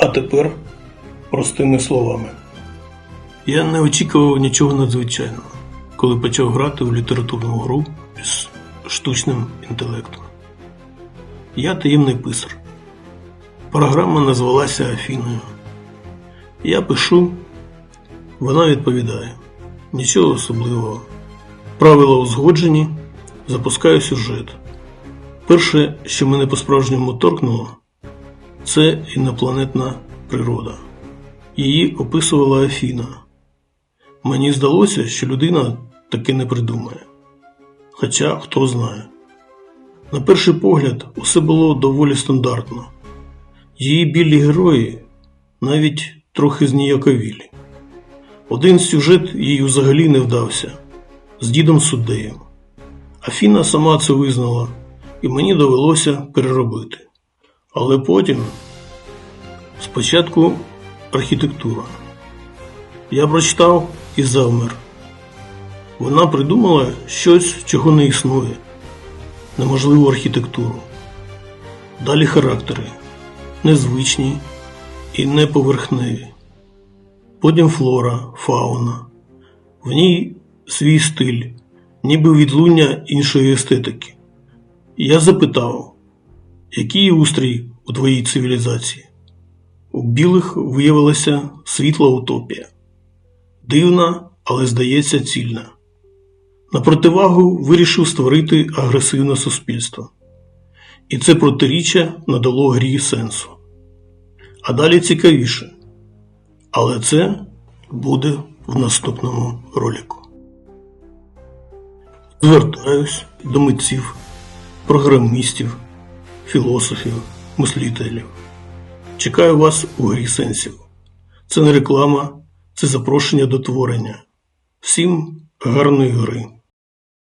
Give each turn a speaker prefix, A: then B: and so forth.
A: А тепер простими словами. Я не очікував нічого надзвичайного, коли почав грати у літературну гру з штучним інтелектом. Я таємний писар. Програма назвалася Афіною. Я пишу, вона відповідає. Нічого особливого. Правила узгоджені, запускаю сюжет. Перше, що мене по-справжньому торкнуло, це інопланетна природа. Її описувала Афіна. Мені здалося, що людина таки не придумає. Хоча хто знає. На перший погляд, усе було доволі стандартно. Її білі герої навіть трохи зніяковілі. Один сюжет їй взагалі не вдався з дідом суддеєм. Афіна сама це визнала, і мені довелося переробити. Але потім спочатку архітектура. Я прочитав і завмер. Вона придумала щось, чого не існує, неможливу архітектуру. Далі характери незвичні і неповерхневі. Потім флора, фауна. В ній свій стиль, ніби відлуння іншої естетики. Я запитав, який устрій у твоїй цивілізації? У білих виявилася світла утопія. Дивна, але здається, цільна. На противагу вирішив створити агресивне суспільство. І це протиріччя надало грі сенсу. А далі цікавіше. Але це буде в наступному ролику. Звертаюсь до митців, програмістів, філософів, мислителів. Чекаю вас у грі сенсів. Це не реклама, це запрошення до творення. Всім гарної гри!